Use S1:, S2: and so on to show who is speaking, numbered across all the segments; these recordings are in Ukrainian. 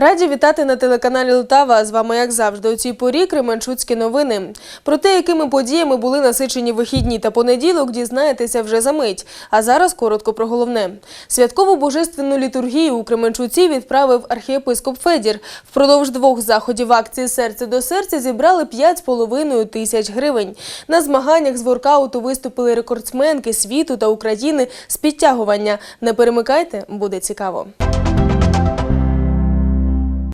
S1: Раді вітати на телеканалі Лтава. З вами, як завжди, у цій порі Кременчуцькі новини. Про те, якими подіями були насичені вихідні та понеділок, дізнаєтеся вже за мить. А зараз коротко про головне. Святкову божественну літургію у Кременчуці відправив архієпископ Федір. Впродовж двох заходів акції Серце до серця зібрали 5,5 тисяч гривень. На змаганнях з воркауту виступили рекордсменки світу та України з підтягування. Не перемикайте, буде цікаво.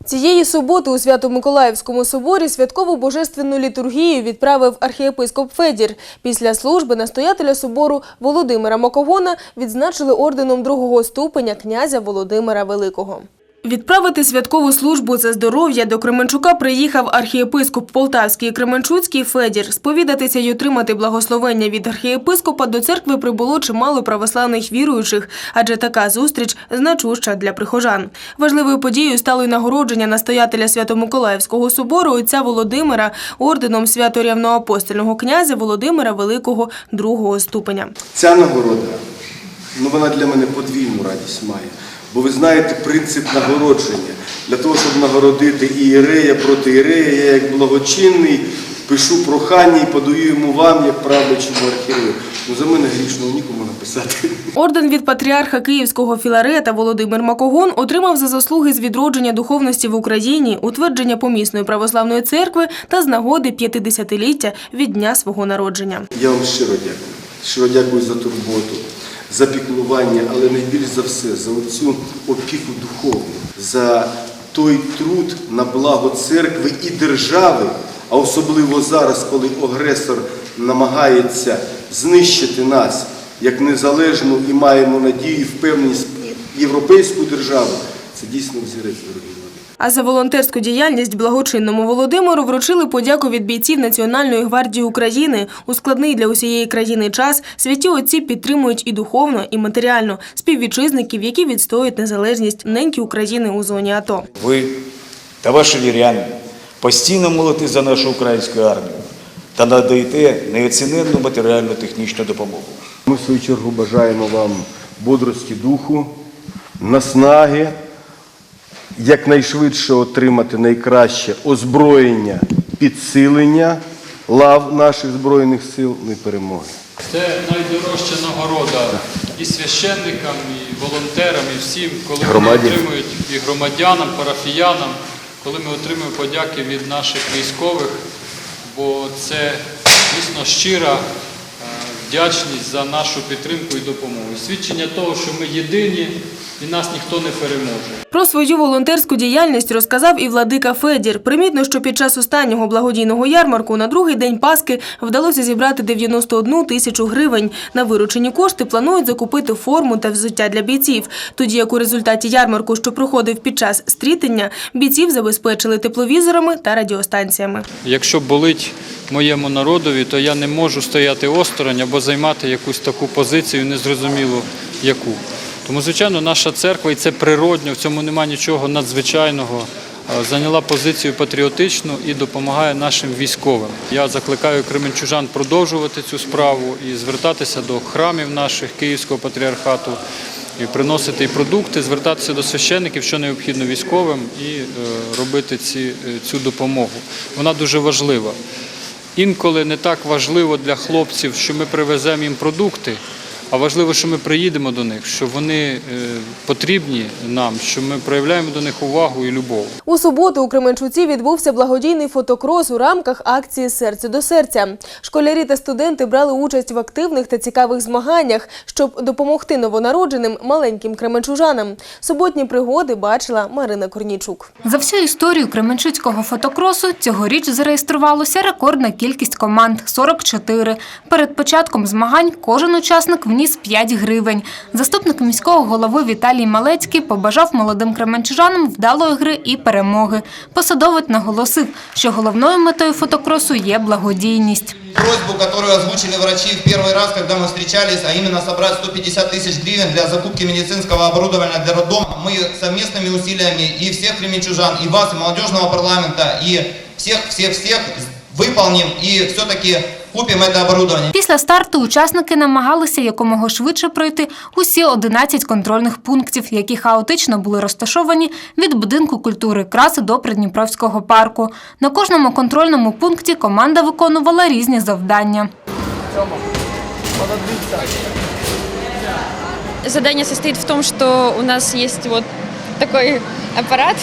S1: Цієї суботи у Свято-Миколаївському соборі святкову божественну літургію відправив архієпископ Федір. Після служби настоятеля собору Володимира Макогона відзначили орденом другого ступеня князя Володимира Великого. Відправити святкову службу за здоров'я до Кременчука приїхав архієпископ Полтавський Кременчуцький Федір. Сповідатися й отримати благословення від архієпископа до церкви прибуло чимало православних віруючих, адже така зустріч значуща для прихожан. Важливою подією стало й нагородження настоятеля Свято-Миколаївського собору отця Володимира орденом свято-рівноапостольного князя Володимира Великого другого ступеня.
S2: Ця нагорода, ну вона для мене подвійну радість має. Бо ви знаєте принцип нагородження. Для того, щоб нагородити ієрея проти ієрея, я як благочинний пишу прохання і подаю йому вам, як правлячому архієру. Ну за мене грішно нікому написати.
S1: Орден від патріарха Київського філарета Володимир Макогон отримав за заслуги з відродження духовності в Україні, утвердження помісної православної церкви та з нагоди 50-ліття від дня свого народження.
S2: Я вам щиро дякую. Щиро дякую за турботу, за піклування, але найбільш за все за оцю опіку духовну, за той труд на благо церкви і держави, а особливо зараз, коли агресор намагається знищити нас як незалежну і маємо надію і впевненість європейську державу. Це дійсно взірець, дорогі.
S1: А за волонтерську діяльність благочинному Володимиру вручили подяку від бійців Національної гвардії України. У складний для усієї країни час святі отці підтримують і духовно, і матеріально співвітчизників, які відстоюють незалежність неньки України у зоні АТО.
S3: Ви та ваші віряни постійно молите за нашу українську армію та надаєте неоціненну матеріальну технічну допомогу.
S2: Ми, в свою чергу, бажаємо вам бодрості духу, наснаги, якнайшвидше отримати найкраще озброєння, підсилення лав наших Збройних сил і перемоги.
S4: Це найдорожча нагорода і священникам, і волонтерам, і всім, коли
S2: Громаді.
S4: вони отримують і громадянам, парафіянам, коли ми отримуємо подяки від наших військових, бо це дійсно щира е, вдячність за нашу підтримку і допомогу. Свідчення того, що ми єдині і нас ніхто не переможе.
S1: Про свою волонтерську діяльність розказав і владика Федір. Примітно, що під час останнього благодійного ярмарку на другий день Паски вдалося зібрати 91 тисячу гривень. На виручені кошти планують закупити форму та взуття для бійців. Тоді як у результаті ярмарку, що проходив під час стрітення, бійців забезпечили тепловізорами та радіостанціями.
S4: Якщо болить моєму народові, то я не можу стояти осторонь або займати якусь таку позицію, незрозуміло яку. Тому, звичайно, наша церква, і це природньо, в цьому немає нічого надзвичайного, е, зайняла позицію патріотичну і допомагає нашим військовим. Я закликаю кременчужан продовжувати цю справу і звертатися до храмів наших Київського патріархату, і приносити і продукти, звертатися до священників, що необхідно військовим, і е, робити ці, е, цю допомогу. Вона дуже важлива. Інколи не так важливо для хлопців, що ми привеземо їм продукти, а важливо, що ми приїдемо до них, що вони е, потрібні нам, що ми проявляємо до них увагу і любов.
S1: У суботу у Кременчуці відбувся благодійний фотокрос у рамках акції Серце до серця. Школярі та студенти брали участь в активних та цікавих змаганнях, щоб допомогти новонародженим маленьким кременчужанам. Суботні пригоди бачила Марина Корнічук.
S5: За всю історію Кременчуцького фотокросу цьогоріч зареєструвалося рекордна кількість команд – 44. Перед початком змагань кожен учасник вніс 5 гривень. Заступник міського голови Віталій Малецький побажав молодим кременчужанам вдалої гри і перемоги. Посадовець наголосив, що головною метою фотокросу є благодійність.
S6: просьбу, которую озвучили врачи в первый раз, когда мы встречались, а именно собрать 150 тысяч гривен для закупки медицинского оборудования для роддома. Мы совместными усилиями и всех кременчужан, и вас, и молодежного парламента, и всех-всех-всех выполним и все-таки купим это оборудование.
S5: Після старту учасники намагалися якомога швидше пройти усі 11 контрольних пунктів, які хаотично були розташовані від будинку культури краси до Придніпровського парку. На кожному контрольному пункті команда виконувала різні завдання.
S7: Задание состоит в том, что у нас есть вот такой аппарат.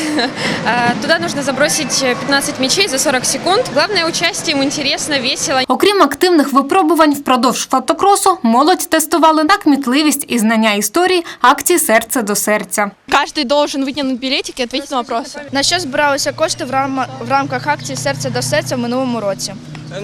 S7: А, Туда нужно забросить 15 мячей за 40 секунд. Главное участие, им интересно, весело.
S5: Окрім активних випробувань впродовж фотокросу, молодь тестували на кмітливість і знання історії акції Серце до серця.
S8: Каждый должен вытянуть билетик и ответить на вопросы.
S9: На що збиралися кошти в, рам... в рамках акції Серце до серця в минулому році?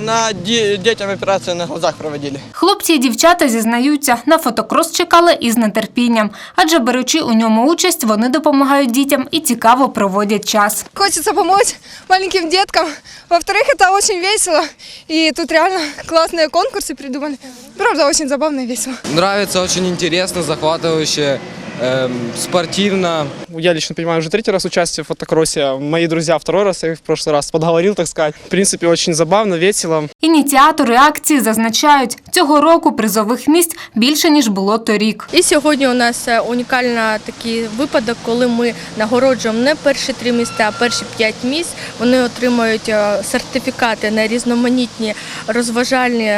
S10: На ді- дітям операцію на глазах проводили.
S5: Хлопці і дівчата зізнаються, на фотокрос чекали із нетерпінням, адже беручи у ньому участь, вони допомагають дітям і цікаво проводять час.
S8: Хочется помочь маленьким деткам. Во-вторых, это очень весело. И тут реально классные конкурсы придумали. Правда, очень забавно и весело.
S10: Нравится, очень интересно, захватывающе, эм, спортивно.
S11: Я лично принимаю уже третий раз участие в фотокроссе. Мои друзья второй раз, я их в прошлый раз подговорил, так сказать. В принципе, очень забавно, весело.
S5: Ініціатори акції зазначають, цього року призових місць більше ніж було торік.
S8: І сьогодні у нас е, унікальний такий випадок, коли ми нагороджуємо не перші три місця, а перші п'ять місць. Вони отримують е, сертифікати на різноманітні розважальні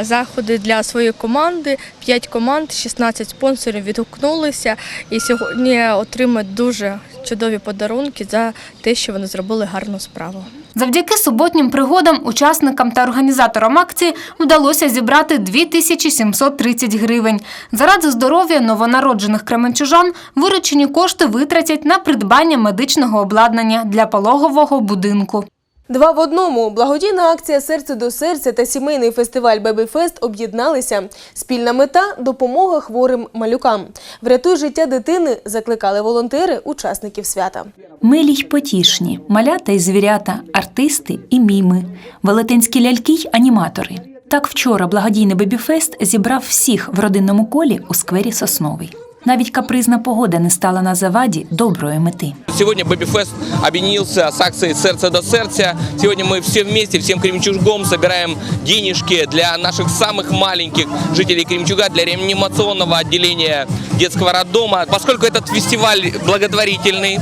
S8: заходи для своєї команди. П'ять команд, 16 спонсорів відгукнулися і сьогодні отримують дуже чудові подарунки за те, що вони зробили гарну справу.
S5: Завдяки суботнім пригодам учасникам та організаторам акції вдалося зібрати 2730 гривень. Заради здоров'я новонароджених кременчужан виручені кошти витратять на придбання медичного обладнання для пологового будинку.
S1: Два в одному благодійна акція Серце до серця та сімейний фестиваль Бебіфест об'єдналися. Спільна мета допомога хворим малюкам. Врятуй життя дитини закликали волонтери учасників свята.
S12: Милі й потішні, малята й звірята, артисти і міми, велетенські ляльки й аніматори. Так вчора благодійний Бебіфест зібрав всіх в родинному колі у сквері Сосновий. Навіть капризна погода не стала на заваді доброї мети.
S10: Сегодня Бэби-фест объединился с акцией «Сердце до сердца». Сегодня мы все вместе, всем Кремчужгом собираем денежки для наших самых маленьких жителей Кремчуга, для реанимационного отделения детского роддома. Поскольку этот фестиваль благотворительный,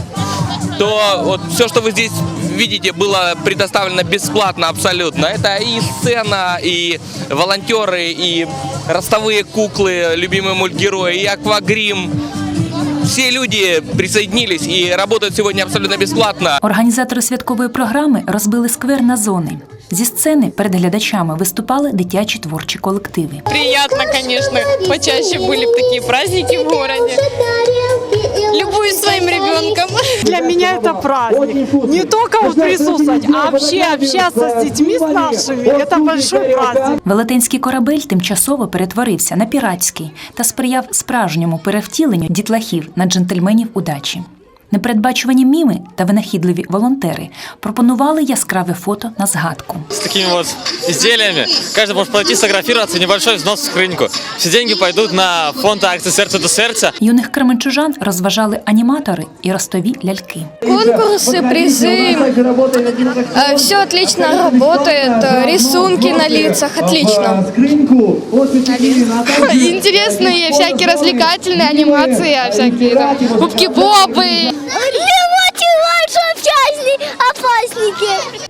S10: то вот все, что вы здесь видите, было предоставлено бесплатно абсолютно. Это и сцена, и волонтеры, и ростовые куклы, любимые мультгерои, и аквагрим. Все люди присоединились и работают сегодня абсолютно бесплатно.
S12: Організатори святкової програми розбили сквер на зони. Зі сцени перед глядачами виступали дитячі творчі колективи.
S7: Приятно, конечно, почаще были бы такие праздники в городе. Любуюсь своим ребенком.
S8: Для меня это праздник. Не только вот присутствовать, а вообще общаться с детьми с нашими. Это большой праздник.
S12: Велетенський корабель тимчасово перетворився на піратський та сприяв справжньому перевтіленню дітлахів на джентльменів удачі. Непередбачувані міми та винахідливі волонтери пропонували яскраве фото на згадку.
S10: С такими вот изделиями каждый может подойти сфотографироваться, небольшой взнос в скрыньку. Все деньги пойдут на фонд акции «Сердце до сердца».
S12: Юних кременчужан розважали аніматори і ростові ляльки.
S8: Конкурсы, призы. Все отлично работает. Рисунки на лицах отлично. Интересные всякие развлекательные анимации, всякие там губки-бобы.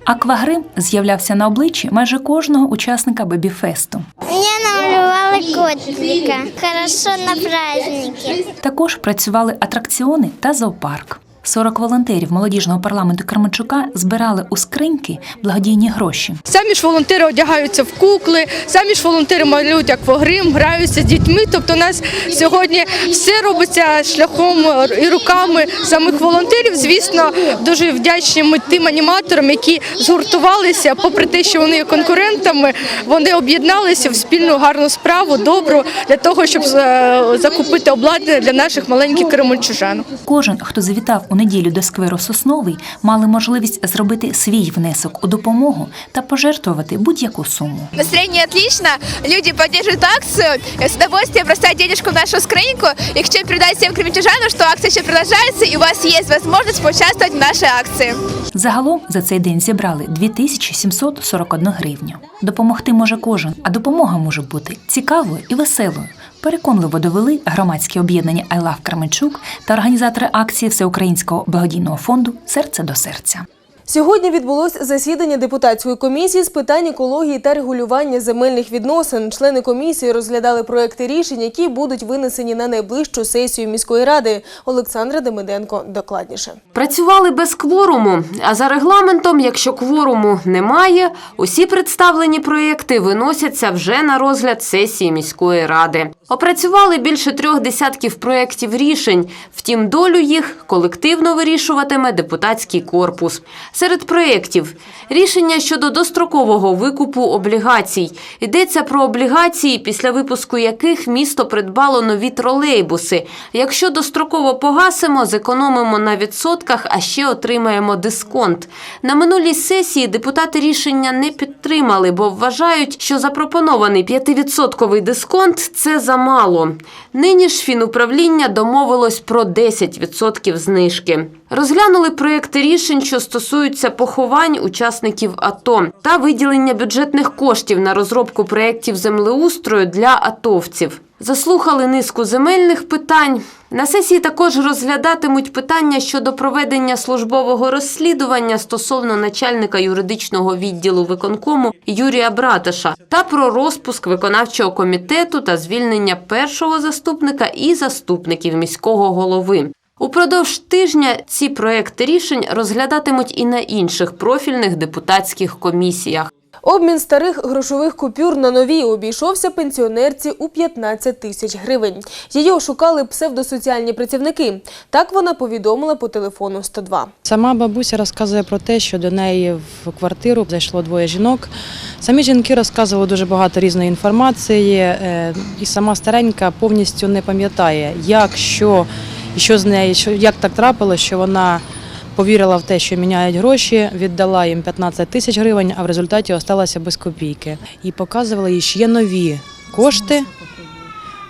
S12: Аквагрим з'являвся на обличчі майже кожного учасника бебіфесту.
S9: Мені намалювали котика. Хорошо на праздники.
S12: Також працювали атракціони та зоопарк. 40 волонтерів молодіжного парламенту Кременчука збирали у скриньки благодійні гроші.
S8: Самі ж волонтери одягаються в кукли, самі ж волонтери малюють аквагрим, граються з дітьми. Тобто у нас сьогодні все робиться шляхом і руками самих волонтерів. Звісно, дуже вдячні ми тим аніматорам, які згуртувалися, попри те, що вони є конкурентами, вони об'єдналися в спільну гарну справу, добру для того, щоб е, закупити обладнання для наших маленьких кременчужан.
S12: Кожен, хто завітав у у неділю до скверу Сосновий мали можливість зробити свій внесок у допомогу та пожертвувати будь-яку суму.
S9: Настроєння отлично, люди підтримують акцію, з удовольствием бросають денежку в нашу скриньку. Я хочу передати всім кримчужанам, що акція ще продовжується і у вас є можливість поучаствувати в нашій акції.
S12: Загалом за цей день зібрали 2741 гривню. Допомогти може кожен, а допомога може бути цікавою і веселою. Переконливо довели громадське об'єднання «I Love Кременчук та організатори акції Всеукраїнського благодійного фонду Серце до серця.
S1: Сьогодні відбулось засідання депутатської комісії з питань екології та регулювання земельних відносин. Члени комісії розглядали проекти рішень, які будуть винесені на найближчу сесію міської ради. Олександра Демиденко докладніше.
S13: Працювали без кворуму, а за регламентом, якщо кворуму немає, усі представлені проєкти виносяться вже на розгляд сесії міської ради. Опрацювали більше трьох десятків проєктів рішень, втім долю їх колективно вирішуватиме депутатський корпус. Серед проєктів – рішення щодо дострокового викупу облігацій. Йдеться про облігації, після випуску яких місто придбало нові тролейбуси. Якщо достроково погасимо, зекономимо на відсотках, а ще отримаємо дисконт. На минулій сесії депутати рішення не підтримали, бо вважають, що запропонований 5% дисконт – це замало. Нині ж фінуправління домовилось про 10% знижки. Розглянули проекти рішень, що стосуються поховань учасників АТО та виділення бюджетних коштів на розробку проєктів землеустрою для атовців. Заслухали низку земельних питань. На сесії також розглядатимуть питання щодо проведення службового розслідування стосовно начальника юридичного відділу виконкому Юрія Браташа та про розпуск виконавчого комітету та звільнення першого заступника і заступників міського голови. Упродовж тижня ці проекти рішень розглядатимуть і на інших профільних депутатських комісіях.
S1: Обмін старих грошових купюр на нові обійшовся пенсіонерці у 15 тисяч гривень. Її ошукали псевдосоціальні працівники. Так вона повідомила по телефону 102.
S14: Сама бабуся розказує про те, що до неї в квартиру зайшло двоє жінок. Самі жінки розказували дуже багато різної інформації, е, і сама старенька повністю не пам'ятає, як, що, і що з нею, як так трапилося, що вона повірила в те, що міняють гроші, віддала їм 15 тисяч гривень, а в результаті осталася без копійки. І показували їй, що є нові кошти.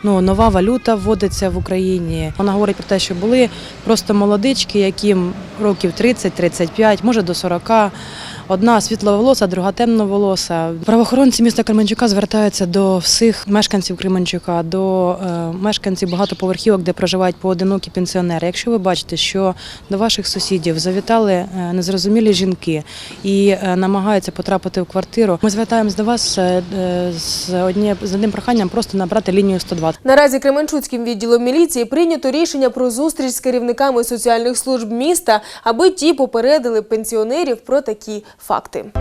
S14: Ну, нова валюта вводиться в Україні. Вона говорить про те, що були просто молодички, яким років 30-35, може до 40. Одна світловолоса, друга темноволоса. Правоохоронці міста Кременчука звертаються до всіх мешканців Кременчука, до е, мешканців багатоповерхівок, де проживають поодинокі пенсіонери. Якщо ви бачите, що до ваших сусідів завітали е, незрозумілі жінки і е, намагаються потрапити в квартиру, ми звертаємось до вас з одні- з одним проханням просто набрати лінію 102.
S1: Наразі Кременчуцьким відділом міліції прийнято рішення про зустріч з керівниками соціальних служб міста, аби ті попередили пенсіонерів про такі факти.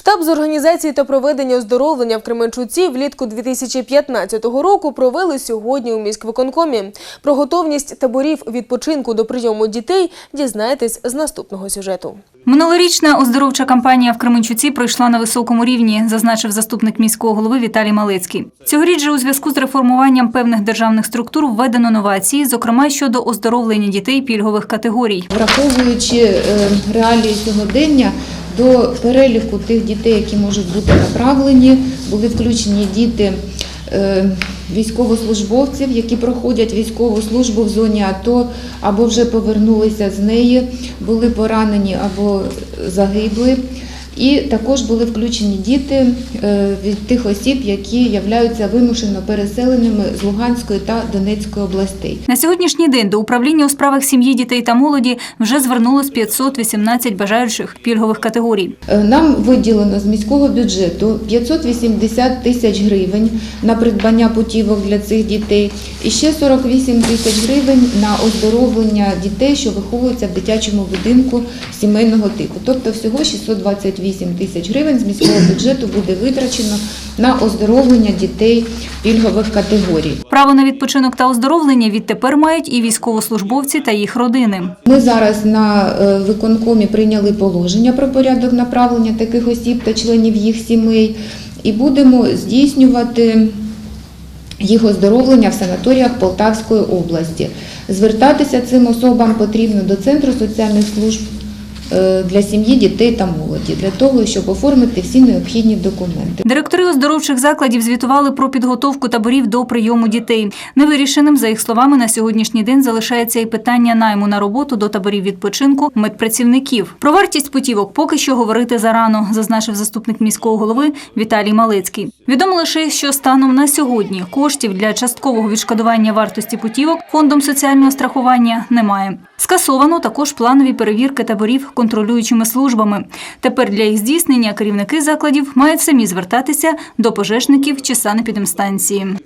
S1: Штаб з організації та проведення оздоровлення в Кременчуці влітку 2015 року провели сьогодні у міськвиконкомі. Про готовність таборів відпочинку до прийому дітей дізнаєтесь з наступного сюжету.
S5: Минулорічна оздоровча кампанія в Кременчуці пройшла на високому рівні, зазначив заступник міського голови Віталій Малецький. Цьогоріч же у зв'язку з реформуванням певних державних структур введено новації, зокрема щодо оздоровлення дітей пільгових категорій.
S15: враховуючи е, реалії сьогодення, до переліку тих дітей, які можуть бути направлені, були включені діти е, військовослужбовців, які проходять військову службу в зоні АТО або вже повернулися з неї, були поранені або загибли. І також були включені діти е, від тих осіб, які являються вимушено переселеними з Луганської та Донецької областей.
S5: На сьогоднішній день до управління у справах сім'ї, дітей та молоді вже звернулось 518 бажаючих пільгових категорій.
S15: Е, Нам виділено з міського бюджету 580 тисяч гривень на придбання путівок для цих дітей і ще 48 тисяч гривень на оздоровлення дітей, що виховуються в дитячому будинку сімейного типу. Тобто всього 628 тисяч гривень з міського бюджету буде витрачено на оздоровлення дітей пільгових категорій.
S5: Право на відпочинок та оздоровлення відтепер мають і військовослужбовці та їх родини.
S15: Ми зараз на е, виконкомі прийняли положення про порядок направлення таких осіб та членів їх сімей і будемо здійснювати їх оздоровлення в санаторіях Полтавської області. Звертатися цим особам потрібно до Центру соціальних служб для сім'ї, дітей та молоді для того, щоб оформити всі необхідні документи.
S16: Директори оздоровчих закладів звітували про підготовку таборів до прийому дітей. Невирішеним, за їх словами, на сьогоднішній день залишається і питання найму на роботу до таборів відпочинку медпрацівників. Про вартість путівок поки що говорити зарано, зазначив заступник міського голови Віталій Малецький. Відомо лише, що станом на сьогодні коштів для часткового відшкодування вартості путівок фондом соціального страхування немає. Скасовано також планові перевірки таборів контролюючими службами. Тепер для їх здійснення керівники закладів мають самі звертатися до пожежників чи санепідемстанції.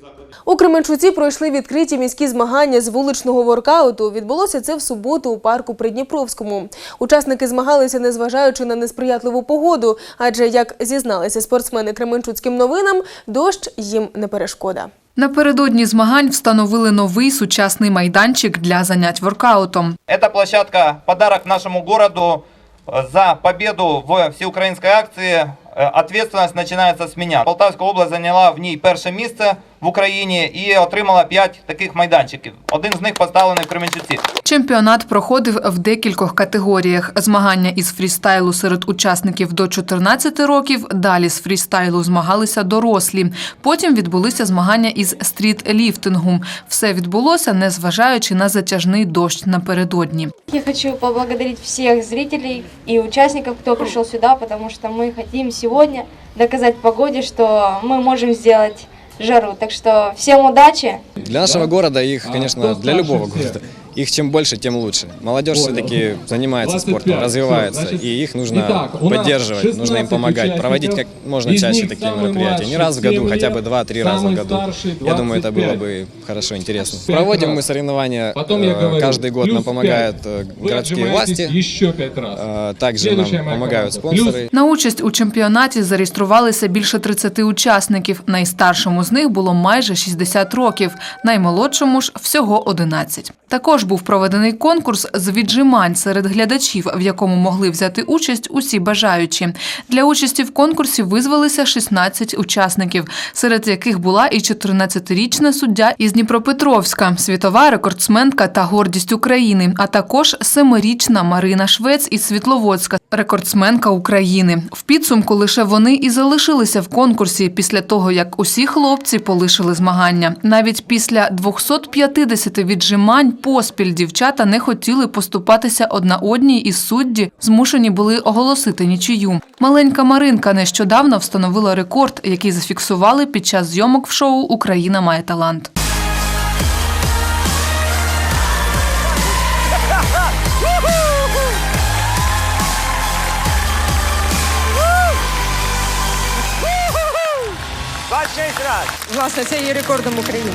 S1: У Кременчуці пройшли відкриті міські змагання з вуличного воркауту. Відбулося це в суботу у парку Придніпровському. Учасники змагалися, незважаючи на несприятливу погоду, адже, як зізналися спортсмени Кременчуцьким новинам, дощ їм не перешкода.
S17: Напередодні змагань встановили новий сучасний майданчик для занять воркаутом.
S13: Эта площадка – подарок нашему городу э, за победу в всеукраинской акции. Э, Ответственность начинается с меня. Полтавська область зайняла в ній перше місце в Україні і отримала 5 таких майданчиків. Один з них поставлений в Кременчуці.
S17: Чемпіонат проходив в декількох категоріях: змагання із фрістайлу серед учасників до 14 років. Далі з фрістайлу змагалися дорослі. Потім відбулися змагання із стріт-ліфтингу. Все відбулося, незважаючи на затяжний дощ напередодні.
S18: Я хочу поблагодарить всех зрителей и участников, кто пришел сюда, потому что мы хотим сегодня доказать погоде, что мы можем сделать жару. Так что всем удачи!
S19: Для нашего города их, конечно, для любого города. Их чем больше, тем лучше. Молодежь все-таки занимается спортом, развивается, и их нужно поддерживать, нужно им помогать, проводить как можно чаще такие мероприятия. Не раз в году, хотя бы два-три раза в году. Я думаю, это было бы хорошо, интересно. Проводим мы соревнования, э, каждый год нам помогают э, городские власти, Э, также нам помогают спонсоры.
S17: На участь у чемпіонаті зареєструвалися більше 30 учасників. Найстаршому з них було майже 60 років, наймолодшому ж всього 11. Також був проведений конкурс з віджимань серед глядачів, в якому могли взяти участь усі бажаючі. Для участі в конкурсі визвалися 16 учасників, серед яких була і 14-річна суддя із Дніпропетровська, світова рекордсменка та гордість України, а також семирічна Марина Швець із Світловодська, рекордсменка України. В підсумку лише вони і залишилися в конкурсі після того, як усі хлопці полишили змагання. Навіть після 250 віджимань поспіль дівчата не хотіли поступатися одна одній із судді, змушені були оголосити нічию. Маленька Маринка нещодавно встановила рекорд, який зафіксували під час зйомок в шоу Україна має талант.
S20: Власне, це є рекордом України.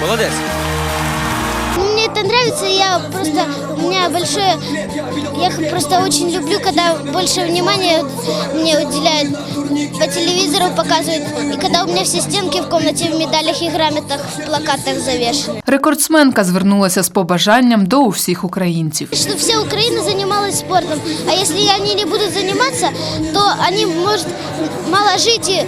S21: Молодець
S22: Мне это нравится, я просто, у меня большое, я просто очень люблю, когда больше внимания мне уделяют, по телевизору показывают, и когда у меня все стенки в комнате в медалях и грамотах, в плакатах завешены.
S17: Рекордсменка звернулася з побажанням до усіх українців.
S22: Чтобы вся Украина занималась спортом, а если они не будут заниматься, то они, может, мало жить и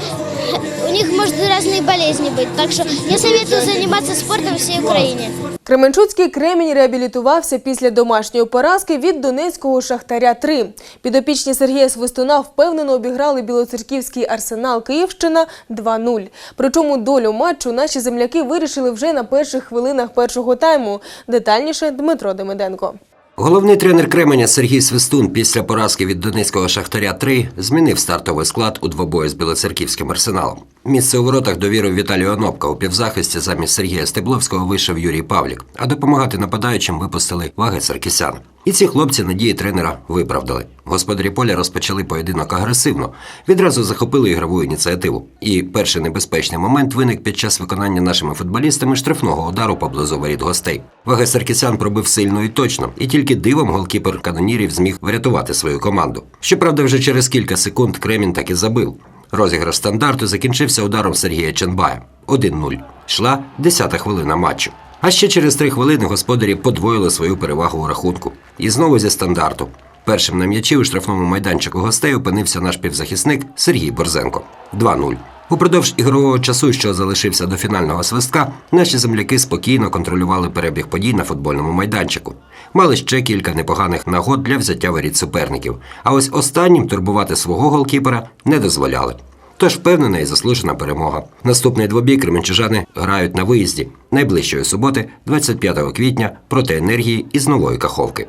S22: у них может разные болезни быть. Так что я советую заниматься спортом всей Украине.
S1: Кременчуцький кремінь реабілітувався після домашньої поразки від донецького шахтаря 3 Підопічні Сергія Свистуна впевнено обіграли білоцерківський арсенал Київщина 2-0. Причому долю матчу наші земляки вирішили вже на перших хвилинах першого тайму. Детальніше Дмитро Демиденко.
S23: Головний тренер Кременя Сергій Свистун після поразки від Донецького Шахтаря 3 змінив стартовий склад у двобої з Білоцерківським арсеналом. Місце у воротах довірив Віталію Онопка. У півзахисті замість Сергія Стебловського вийшов Юрій Павлік, а допомагати нападаючим випустили Ваги Саркісян. І ці хлопці надії тренера виправдали. Господарі поля розпочали поєдинок агресивно, відразу захопили ігрову ініціативу. І перший небезпечний момент виник під час виконання нашими футболістами штрафного удару поблизу воріт гостей. Ваги Саркісян пробив сильно і точно, і тільки дивом голкіпер канонірів зміг врятувати свою команду. Щоправда, вже через кілька секунд Кремін таки забив. Розіграш стандарту закінчився ударом Сергія Ченбая. 1-0. Йшла 10-та хвилина матчу. А ще через три хвилини господарі подвоїли свою перевагу у рахунку. І знову зі стандарту. Першим на м'ячі у штрафному майданчику гостей опинився наш півзахисник Сергій Борзенко. 2-0. Упродовж ігрового часу, що залишився до фінального свистка, наші земляки спокійно контролювали перебіг подій на футбольному майданчику. Мали ще кілька непоганих нагод для взяття воріт суперників. А ось останнім турбувати свого голкіпера не дозволяли. Тож впевнена і заслужена перемога. Наступний двобій кременчужани грають на виїзді найближчої суботи, 25 квітня, проти енергії із нової каховки.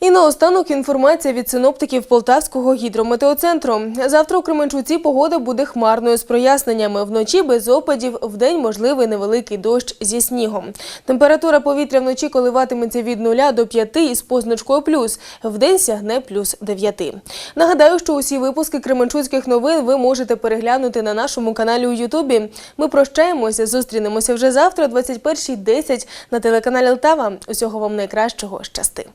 S1: І наостанок інформація від синоптиків Полтавського гідрометеоцентру. Завтра у Кременчуці погода буде хмарною з проясненнями. Вночі без опадів, вдень можливий невеликий дощ зі снігом. Температура повітря вночі коливатиметься від 0 до 5 із позначкою плюс. Вдень сягне плюс 9. Нагадаю, що усі випуски Кременчуцьких новин ви можете переглянути на нашому каналі у Ютубі. Ми прощаємося, зустрінемося вже завтра о 21.10 на телеканалі Лтава. Усього вам найкращого. Щасти!